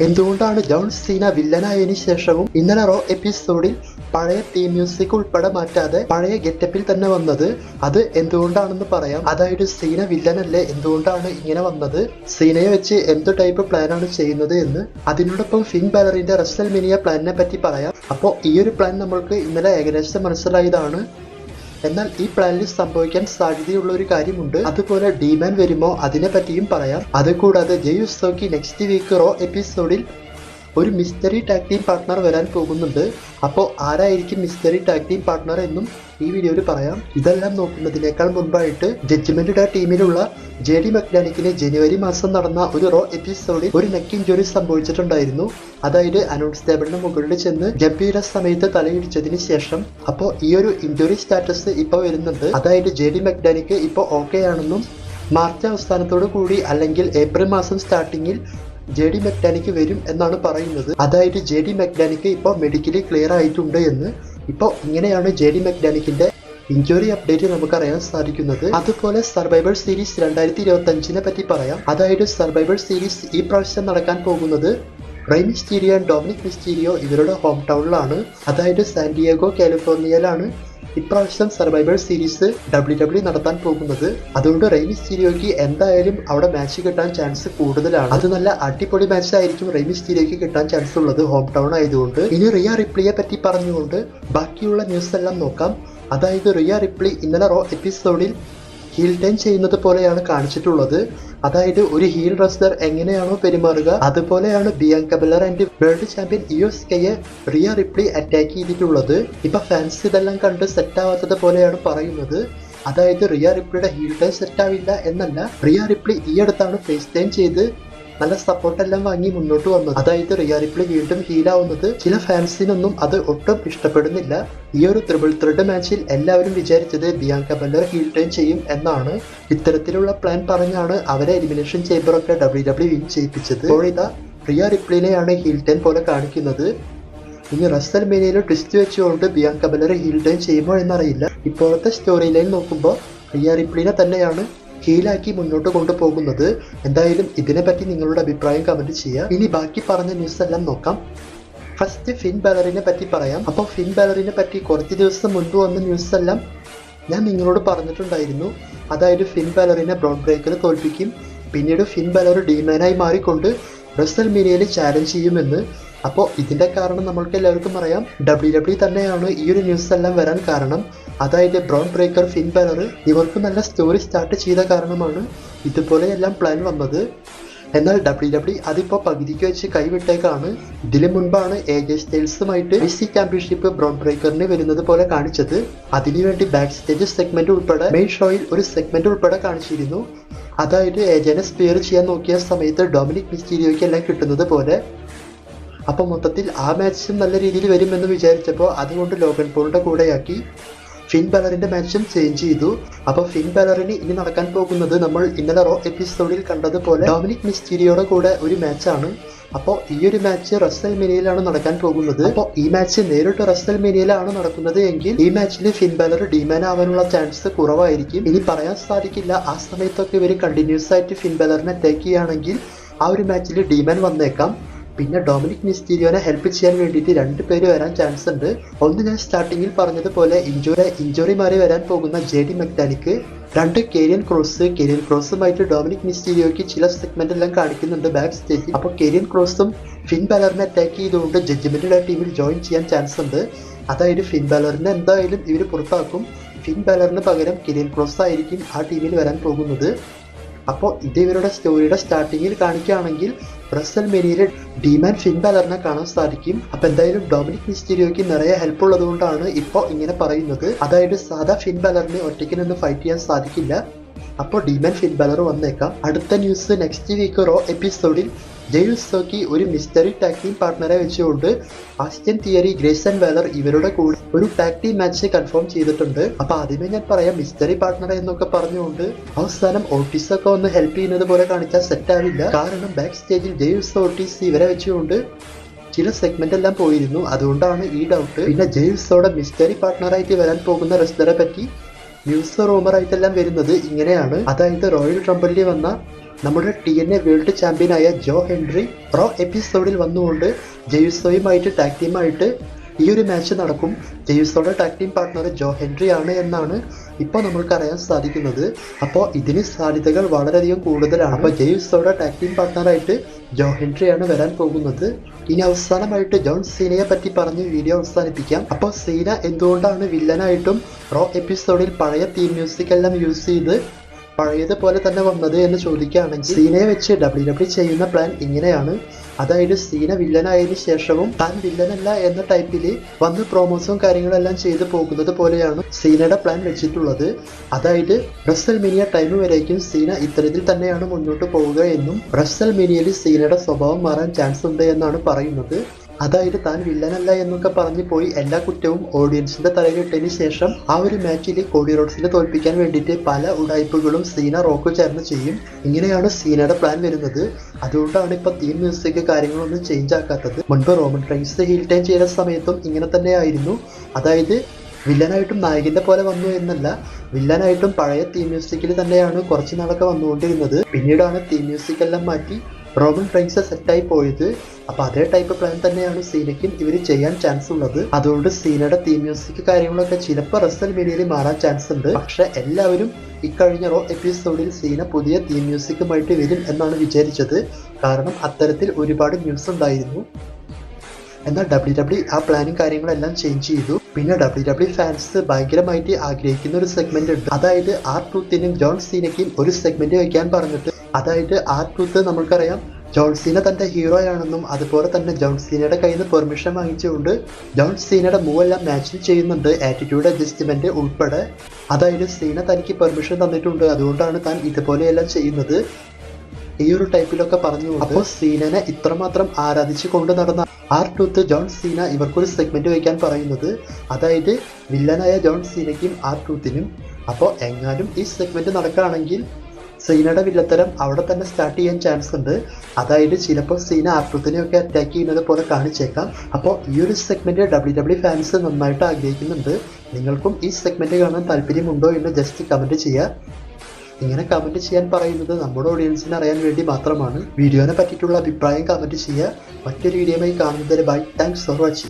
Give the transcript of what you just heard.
എന്തുകൊണ്ടാണ് ജോൺ സീന വില്ലനായതിനു ശേഷവും ഇന്നലെ റോ എപ്പിസോഡിൽ പഴയ തീം മ്യൂസിക് ഉൾപ്പെടെ മാറ്റാതെ പഴയ ഗെറ്റപ്പിൽ തന്നെ വന്നത്? അത് എന്തുകൊണ്ടാണെന്ന് പറയാം. അതായത് സീന വില്ലനല്ലേ എന്തുകൊണ്ടാണ് ഇങ്ങനെ വന്നത്? സീനയെ വെച്ച് എന്ത് ടൈപ്പ് പ്ലാനാണ് ചെയ്യുന്നത് എന്ന്. അതിനോടൊപ്പം ഫിൻ ബാലറിന്റെ റസ്സൽ മിനിയ പ്ലാനിനെ പറ്റി പറയാം. അപ്പോൾ ഈ ഒരു പ്ലാൻ നമ്മൾക്ക് ഇന്നലെ ഏകദേശം മനസ്സിലായതാണ്. എന്നാൽ ഈ പ്ലാനിൽ സംഭവിക്കാൻ സാധ്യതയുള്ള ഒരു കാര്യമുണ്ട്. അതുപോലെ ഡിമാൻ വരുമോ? അതിനെ പറ്റിയും പറയാം. അതുകൂടാതെ ജയുസോക്കി നെക്സ്റ്റ് വീക്ക് റോ എപ്പിസോഡിൽ ഒരു മിസ്റ്ററി ടാഗ് ടീം പാർട്ട്ണർ വരാൻ പോകുന്നുണ്ട്. അപ്പോൾ ആരായിരിക്കും മിസ്റ്ററി ടാഗ് ടീം പാർട്ട്ണർ എന്നും ഈ വീഡിയോയിൽ പറയാം. ഇതെല്ലാം നോക്കുന്നതിനേക്കാൾ മുൻപായിട്ട് ജഡ്ജ്മെന്റ് ഡേ ടീമിലുള്ള ജെ ഡി മെക്ലാനിക്കിന് ജനുവരി മാസം നടന്ന ഒരു റോ എപ്പിസോഡിൽ ഒരു നെക്ക് ഇഞ്ചുറി സംഭവിച്ചിട്ടുണ്ടായിരുന്നു. അതായത് അനൗൺസ് ടേബിളിന് മുകളിൽ ചെന്ന് ഗംഭീര സമയത്ത് തലയിടിച്ചതിന് ശേഷം. അപ്പോൾ ഈ ഒരു ഇഞ്ചുറി സ്റ്റാറ്റസ് ഇപ്പോൾ വരുന്നുണ്ട്. അതായത് ജെ ഡി മെക്ലാനിക്ക് ഇപ്പോൾ ഓക്കെ ആണെന്നും മാർച്ച് അവസാനത്തോടു കൂടി അല്ലെങ്കിൽ ഏപ്രിൽ മാസം സ്റ്റാർട്ടിങ്ങിൽ ജെ ഡി മെക്നാനിക്ക് വരും എന്നാണ് പറയുന്നത്. അതായത് ജെ ഡി മെക്നാനിക്ക് ഇപ്പോൾ മെഡിക്കലി ക്ലിയർ ആയിട്ടുണ്ട് എന്ന് ഇപ്പോൾ ഇങ്ങനെയാണ് ജെ ഡി മെക്ഡാനിക്കിന്റെ ഇഞ്ചുറി അപ്ഡേറ്റ് നമുക്കറിയാൻ സാധിക്കുന്നത്. അതുപോലെ സർവൈവർ സീരീസ് രണ്ടായിരത്തി ഇരുപത്തി അഞ്ചിനെ പറ്റി പറയാം. അതായത് സർവൈവർ സീരീസ് ഈ പ്രാവശ്യം നടക്കാൻ പോകുന്നത് Rey Mysterio and Dominik Mysterio ഇവരുടെ ഹോം ടൗണിലാണ് അതായത് സാന്റിയാഗോ കാലിഫോർണിയയിലാണ് ഇപ്രാവശ്യം സർവൈവർ സീരീസ് ഡബ്ല്യു ഡബ്ല്യു നടത്താൻ പോകുന്നത്. അതുകൊണ്ട് റൈ മിസ്റ്റീരിയോയ്ക്ക് എന്തായാലും അവിടെ മാച്ച് കിട്ടാൻ ചാൻസ് കൂടുതലാണ്. അത് നല്ല അടിപൊളി മാച്ച് ആയിരിക്കും റൈ മിസ്റ്റീരിയോയ്ക്ക് കിട്ടാൻ ചാൻസ് ഉള്ളത് ഹോം ടൗൺ ആയതുകൊണ്ട്. ഇനി റിയ റിപ്ലിയെ പറ്റി പറഞ്ഞുകൊണ്ട് ബാക്കിയുള്ള ന്യൂസ് എല്ലാം നോക്കാം. അതായത് റിയ റിപ്ലി ഇന്നലെ റോ എപ്പിസോഡിൽ ഹീൽ ടൈം ചെയ്യുന്നത് പോലെയാണ് കാണിച്ചിട്ടുള്ളത്. അതായത് ഒരു ഹീൽ റെസ്ലർ എങ്ങനെയാണോ പെരുമാറുക അതുപോലെയാണ് Bianca Belair and world champion US കെയെ റിയ റിപ്ലി അറ്റാക്ക് ചെയ്തിട്ടുള്ളത്. ഇപ്പൊ ഫാൻസ് ഇതെല്ലാം കണ്ട് സെറ്റ് ആവാത്തത് പോലെയാണ് പറയുന്നത്. അതായത് റിയ റിപ്ലിയുടെ ഹീൽ ടൈം സെറ്റ് ആവില്ല എന്നല്ല റിയ റിപ്ലി ഈ അടുത്താണ് ഫേസ് ടൈം ചെയ്ത് നല്ല സപ്പോർട്ടെല്ലാം വാങ്ങി മുന്നോട്ട് വന്നത്. അതായത് റിയ റിപ്ലി വീണ്ടും ഹീലാവുന്നത് ചില ഫാൻസിനൊന്നും അത് ഒട്ടും ഇഷ്ടപ്പെടുന്നില്ല. ഈ ഒരു ത്രിബിൾ ത്രെഡ് മാച്ചിൽ എല്ലാവരും വിചാരിച്ചത് ബിയാങ്ക ബല്ലർ ഹീൽ ടേൺ ചെയ്യും എന്നാണ് ഇത്തരത്തിലുള്ള പ്ലാൻ പറഞ്ഞാണ് അവരെ എലിമിനേഷൻ ചേമ്പറൊക്കെ ഡബ്ല്യു ഡബ്ല്യു വിൻ ചെയ്യിപ്പിച്ചത് ഇപ്പോഴിതാ റിയ റിപ്ലിനെയാണ് ഹീൽ ടേൺ പോലെ കാണിക്കുന്നത്. ഇനി റസൽ മേനയിൽ ട്വിസ്റ്റ് വെച്ചുകൊണ്ട് ബിയാങ്ക ബല്ലർ ഹീൽ ടേൺ ചെയ്യുമോ എന്നറിയില്ല. ഇപ്പോഴത്തെ സ്റ്റോറി ലൈൻ നോക്കുമ്പോൾ റിയ റിപ്ലിനെ തന്നെയാണ് ഹീലാക്കി മുന്നോട്ട് കൊണ്ടുപോകുന്നത്. എന്തായാലും ഇതിനെപ്പറ്റി നിങ്ങളുടെ അഭിപ്രായം കമന്റ് ചെയ്യുക. ഇനി ബാക്കി പറഞ്ഞ ന്യൂസ് എല്ലാം നോക്കാം. ഫസ്റ്റ് ഫിൻ ബാലറിനെ പറ്റി പറയാം. അപ്പോൾ ഫിൻ ബാലറിനെ പറ്റി കുറച്ച് ദിവസം മുൻപ് വന്ന ന്യൂസ് എല്ലാം ഞാൻ നിങ്ങളോട് പറഞ്ഞിട്ടുണ്ടായിരുന്നു. അതായത് ഫിൻ ബാലറിനെ ബ്രോഡ് ബ്രേക്കർ തോൽപ്പിക്കും. പിന്നീട് ഫിൻ ബാലർ ഡീമാനായി മാറിക്കൊണ്ട് റസൽ മീനിയയിൽ ചാലഞ്ച് ചെയ്യുമെന്ന്. അപ്പോൾ ഇതിന്റെ കാരണം നമ്മൾക്ക് എല്ലാവർക്കും അറിയാം ഡബ്ല്യു ഡബ്ല്യു തന്നെയാണ് ഈ ഒരു ന്യൂസ് എല്ലാം വരാൻ കാരണം. അതായത് ബ്രൗൺ ബ്രേക്കർ ഫിൻ ബാലർ ഇവർക്ക് നല്ല സ്റ്റോറി സ്റ്റാർട്ട് ചെയ്ത കാരണമാണ് ഇതുപോലെയെല്ലാം പ്ലാൻ വന്നത്. എന്നാൽ ഡബ്ല്യു ഡബ്ല്യു അതിപ്പോൾ പകുതിക്ക് വെച്ച് കൈവിട്ടേക്കാണ്. ഇതിനു മുൻപാണ് എ ജെ സ്റ്റൈൽസുമായിട്ട് ഐ സി ചാമ്പ്യൻഷിപ്പ് ബ്രോൺ ബ്രേക്കറിന് വരുന്നത് പോലെ കാണിച്ചത്. അതിനുവേണ്ടി ബാക്ക് സ്റ്റേജ് സെഗ്മെന്റ് ഉൾപ്പെടെ മെയിൻ ഷോയിൽ ഒരു സെഗ്മെന്റ് ഉൾപ്പെടെ കാണിച്ചിരുന്നു. അതായത് ഏജനെ സ്പിയർ ചെയ്യാൻ നോക്കിയ സമയത്ത് ഡൊമിനിക് മിസ്റ്റീരിയോയ്ക്ക് എല്ലാം കിട്ടുന്നത് പോലെ അപ്പൊ മൊത്തത്തിൽ ആ മാച്ചും നല്ല രീതിയിൽ വരുമെന്ന് വിചാരിച്ചപ്പോൾ അതുകൊണ്ട് ലോഗൻ പോളിന്റെ കൂടെയാക്കി. ഫിൻ ബലറിന്റെ മാച്ചും ചേഞ്ച് ചെയ്തു. അപ്പോൾ ഫിൻ ബലറിന് ഇനി നടക്കാൻ പോകുന്നത് നമ്മൾ ഇന്നലെ റോ എപ്പിസോഡിൽ കണ്ടതുപോലെ ഡൊമിനിക് മിസ്റ്റീരിയോയുടെ കൂടെ ഒരു മാച്ചാണ്. അപ്പോൾ ഈ ഒരു മാച്ച് റസ്സൽ മിനിയിലാണ് നടക്കാൻ പോകുന്നത്. അപ്പോൾ ഈ മാച്ച് നേരിട്ട് റസ്സൽ മിനിയിലാണ് നടക്കുന്നത് എങ്കിൽ ഈ മാച്ചിൽ ഫിൻ ബലർ ഡിമാൻ ആവാനുള്ള ചാൻസ് കുറവായിരിക്കും. ഇനി പറയാൻ സാധിക്കില്ല. ആ സമയത്തൊക്കെ ഇവർ കണ്ടിന്യൂസ് ആയിട്ട് ഫിൻ ബലറിനെ അറ്റാക്ക് ചെയ്യുകയാണെങ്കിൽ ആ ഒരു മാച്ചിൽ ഡിമാൻ വന്നേക്കാം. പിന്നെ ഡൊമിനിക് മിസ്റ്റീരിയോനെ ഹെൽപ്പ് ചെയ്യാൻ വേണ്ടിയിട്ട് രണ്ട് പേര് വരാൻ ചാൻസ് ഉണ്ട്. ഒന്ന് ഞാൻ സ്റ്റാർട്ടിങ്ങിൽ പറഞ്ഞതുപോലെ ഇഞ്ചുറി ഇഞ്ചുറി മാറി വരാൻ പോകുന്ന ജെ ഡി മെക്ടാനിക്ക് രണ്ട് കെരിയൻ ക്രോസ് കെരിയൻ ക്രോസുമായിട്ട് ഡൊമിനിക് മിസ്റ്റീരിയോയ്ക്ക് ചില സെഗ്മെന്റ് എല്ലാം കാണിക്കുന്നുണ്ട് ബാക്ക് സ്റ്റേജിൽ അപ്പോൾ കെരിയൻ ക്രോസും ഫിൻ ബാലറിനെ അറ്റാക്ക് ചെയ്തുകൊണ്ട് ജഡ്ജ്മെന്റിലെ ടീമിൽ ജോയിൻ ചെയ്യാൻ ചാൻസ് ഉണ്ട്. അതായത് ഫിൻ ബാലറിനെ എന്തായാലും ഇവർ പുറത്താക്കും. ഫിൻ ബാലറിന് പകരം കെരിയൻ ക്രോസ് ആയിരിക്കും ആ ടീമിൽ വരാൻ പോകുന്നത്. അപ്പോൾ ഇത് ഇവരുടെ സ്റ്റോറിയുടെ സ്റ്റാർട്ടിങ്ങിൽ കാണിക്കുകയാണെങ്കിൽ റസൽ മെനിയിൽ ഡിമാൻ ഫിൻ ബാലറിനെ കാണാൻ സാധിക്കും. അപ്പൊ എന്തായാലും ഡൊമിനിക് മിസ്റ്റീരിയോയ്ക്ക് നിറയെ ഹെൽപ്പ് ഉള്ളതുകൊണ്ടാണ് കൊണ്ടാണ് ഇപ്പോൾ ഇങ്ങനെ പറയുന്നത്. അതായത് സാധാ ഫിൻ ബാലറിനെ ഒറ്റയ്ക്ക് നിന്ന് ഫൈറ്റ് ചെയ്യാൻ സാധിക്കില്ല. അപ്പോൾ ഡിമാൻ ഫിൻ ബാലർ വന്നേക്കാം. അടുത്ത ന്യൂസ് നെക്സ്റ്റ് വീക്ക് റോ എപ്പിസോഡിൽ ജെയുസോക്കി ഒരു മിസ്റ്ററി ടാക് ടീം പാർട്ട്ണറെ വെച്ചുകൊണ്ട് ആസ്റ്റൻ തിയറി ഗ്രേസൺ വേലർ ഇവരുടെ കൂടെ ഒരു ടാക് ടീം മാച്ച് കൺഫേം ചെയ്തിട്ടുണ്ട്. അപ്പൊ ആദ്യമേ ഞാൻ പറയാം മിസ്റ്ററി പാർട്ട്ണർ എന്നൊക്കെ പറഞ്ഞുകൊണ്ട് അവസാനം ഓട്ടീസ് ഒക്കെ ഒന്ന് ഹെൽപ്പ് ചെയ്യുന്നത് പോലെ കാണിച്ചാൽ സെറ്റ് ആവില്ല. കാരണം ബാക്ക് സ്റ്റേജിൽ ജെയിംസ് ഓട്ടീസ് ഇവരെ വെച്ചുകൊണ്ട് ചില സെഗ്മെന്റ് എല്ലാം പോയിരുന്നു. അതുകൊണ്ടാണ് ഈ ഡൗട്ട് പിന്നെ ജെയിംസോടെ മിസ്റ്ററി പാർട്ട്ണറായിട്ട് വരാൻ പോകുന്ന റെസ്ലറെ പറ്റി ന്യൂസ് റൂമർ ആയിട്ടെല്ലാം വരുന്നത് ഇങ്ങനെയാണ്. അതായത് റോയൽ ട്രംബലിൽ വന്ന നമ്മുടെ ടി എൻ എ വേൾഡ് ചാമ്പ്യനായ ജോ ഹെൻറി പ്രോ എപ്പിസോഡിൽ വന്നുകൊണ്ട് ജെയ്സോയുമായിട്ട് ടാക്ടീമായിട്ട് ഈ ഒരു മാച്ച് നടക്കും. ജെയ്സോയുടെ tag team partner Joe Henry ആണ് എന്നാണ് ഇപ്പോൾ നമ്മൾക്ക് അറിയാൻ സാധിക്കുന്നത് അപ്പോൾ ഇതിന് സാധ്യതകൾ വളരെയധികം കൂടുതലാണ്. അപ്പോൾ ജെയിംസോടെ ടാഗ് ടീം പാർട്ട്ണറായിട്ട് ജോ ഹെൻട്രിയാണ് വരാൻ പോകുന്നത്. ഇനി അവസാനമായിട്ട് ജോൺ സീനയെ പറ്റി പറഞ്ഞ് വീഡിയോ അവസാനിപ്പിക്കാം. അപ്പോൾ സീന എന്തുകൊണ്ടാണ് വില്ലനായിട്ടും റോ എപ്പിസോഡിൽ പഴയ തീം മ്യൂസിക് എല്ലാം യൂസ് ചെയ്ത് പഴയതുപോലെ തന്നെ വന്നത് എന്ന് ചോദിക്കുകയാണെങ്കിൽ സീനയെ വെച്ച് ഡബ്ല്യു ഡബ്ല്യു ചെയ്യുന്ന പ്ലാൻ ഇങ്ങനെയാണ്. അതായത് സീന വില്ലനായതിനു ശേഷവും താൻ വില്ലനല്ല എന്ന ടൈപ്പിൽ വന്ന് പ്രോമോസും കാര്യങ്ങളെല്ലാം ചെയ്തു പോകുന്നത് പോലെയാണ് സീനയുടെ പ്ലാൻ വെച്ചിട്ടുള്ളത്. അതായത് റസൽ മിനിയ ടൈം വരേക്കും സീന ഇത്തരത്തിൽ തന്നെയാണ് മുന്നോട്ട് പോവുക എന്നും റസൽ മിനിയയിൽ സീനയുടെ സ്വഭാവം മാറാൻ ചാൻസ് ഉണ്ട് എന്നാണ് പറയുന്നത്. അതായത് താൻ വില്ലനല്ല എന്നൊക്കെ പറഞ്ഞു പോയി എല്ലാ കുറ്റവും ഓഡിയൻസിന്റെ തലയിലിട്ടതിന് ശേഷം ആ ഒരു മാച്ചിൽ കോഡി റോഡ്സിനെ തോൽപ്പിക്കാൻ വേണ്ടിയിട്ട് പല ഉടായ്പകളും സീന റോക്ക് ചേർന്ന് ചെയ്യും. ഇങ്ങനെയാണ് സീനയുടെ പ്ലാൻ വരുന്നത്. അതുകൊണ്ടാണ് ഇപ്പൊ തീം മ്യൂസിക് കാര്യങ്ങളൊന്നും ചേഞ്ച് ആക്കാത്തത്. മുൻപ് റോമൻ റൈൻസ് ഹീൽ ടൈം ചെയ്യുന്ന സമയത്തും ഇങ്ങനെ തന്നെയായിരുന്നു. അതായത് വില്ലനായിട്ടും നായകന്റെ പോലെ വന്നു എന്നല്ല വില്ലനായിട്ടും പഴയ തീം മ്യൂസിക്കിൽ തന്നെയാണ് കുറച്ച് നാളൊക്കെ വന്നുകൊണ്ടിരുന്നത്. പിന്നീടാണ് തീം മ്യൂസിക് എല്ലാം മാറ്റി റോമൻ സെറ്റ് സെറ്റായി പോയത്. അപ്പൊ അതേ ടൈപ്പ് പ്ലാൻ തന്നെയാണ് സീനയ്ക്കും ഇവർ ചെയ്യാൻ ചാൻസ് ഉള്ളത്. അതുകൊണ്ട് സീനയുടെ തീം മ്യൂസിക് കാര്യങ്ങളൊക്കെ ചിലപ്പോൾ റസൽ മീഡിയയിൽ മാറാൻ ചാൻസ് ഉണ്ട്. പക്ഷെ എല്ലാവരും ഇക്കഴിഞ്ഞ റോ എപ്പിസോഡിൽ സീന പുതിയ തീം മ്യൂസിക്കുമായിട്ട് വരും എന്നാണ് വിചാരിച്ചത്. കാരണം അത്തരത്തിൽ ഒരുപാട് ന്യൂസ് ഉണ്ടായിരുന്നു. എന്നാൽ ഡബ്ല്യു ഡബ്ല്യു ആ പ്ലാനും കാര്യങ്ങളെല്ലാം ചേഞ്ച് ചെയ്തു. പിന്നെ ഡബ്ല്യു ഡബ്ല്യു ഫാൻസ് ഭയങ്കരമായിട്ട് ആഗ്രഹിക്കുന്ന ഒരു സെഗ്മെന്റ് ഉണ്ട്. അതായത് ആർ ട്രൂത്തിനും ജോൺ സീനയ്ക്കും ഒരു സെഗ്മെന്റ് വെക്കാൻ പറഞ്ഞിട്ട് അതായത് ആ ട്രൂത്ത് ജോൺ സീന ഹീറോ ആണെന്നും അതുപോലെ തന്നെ ജോൺ സീനയുടെ കയ്യിൽ നിന്ന് പെർമിഷൻ വാങ്ങിച്ചുകൊണ്ട് ജോൺ സീനയുടെ മൂവെല്ലാം മാച്ചിൽ ചെയ്യുന്നുണ്ട് ആറ്റിറ്റ്യൂഡ് അഡ്ജസ്റ്റ്മെന്റ് ഉൾപ്പെടെ. അതായത് സീന തനിക്ക് പെർമിഷൻ തന്നിട്ടുണ്ട്. അതുകൊണ്ടാണ് താൻ ഇതുപോലെയെല്ലാം ചെയ്യുന്നത്. ഈ ഒരു ടൈപ്പിലൊക്കെ പറഞ്ഞു അപ്പോൾ സീനനെ ഇത്രമാത്രം ആരാധിച്ചു കൊണ്ട് നടന്ന ആർ ടൂത്ത് ജോൺ സീന ഇവർക്കൊരു സെഗ്മെന്റ് വയ്ക്കാൻ പറയുന്നത്. അതായത് വില്ലനായ ജോൺ സീനയ്ക്കും ആർ ടൂത്തിനും അപ്പോൾ എങ്ങാനും ഈ സെഗ്മെന്റ് നടക്കുകയാണെങ്കിൽ സീനയുടെ വില്ലത്തരം അവിടെ തന്നെ സ്റ്റാർട്ട് ചെയ്യാൻ ചാൻസ് ഉണ്ട്. അതായത് ചിലപ്പോൾ സീന ആർ ടൂത്തിനെയൊക്കെ അറ്റാക്ക് ചെയ്യുന്നത് പോലെ കാണിച്ചേക്കാം. അപ്പോൾ ഈ ഒരു സെഗ്മെന്റ് ഡബ്ല്യു ഡബ്ല്യു ഫാൻസ് നന്നായിട്ട് ആഗ്രഹിക്കുന്നുണ്ട്. നിങ്ങൾക്കും ഈ സെഗ്മെന്റ് കാണാൻ താല്പര്യമുണ്ടോ എന്ന് ജസ്റ്റ് കമന്റ് ചെയ്യുക ഇങ്ങനെ കമന്റ് ചെയ്യാൻ പറയുന്നത് നമ്മുടെ ഓഡിയൻസിന് അറിയാൻ വേണ്ടി മാത്രമാണ്. വീഡിയോനെ പറ്റിയിട്ടുള്ള അഭിപ്രായം കമന്റ് ചെയ്യുക മറ്റൊരു വീഡിയോയുമായി കാണുന്നതിന് ബൈ താങ്ക്സ് ഫോർ വാച്ചിങ്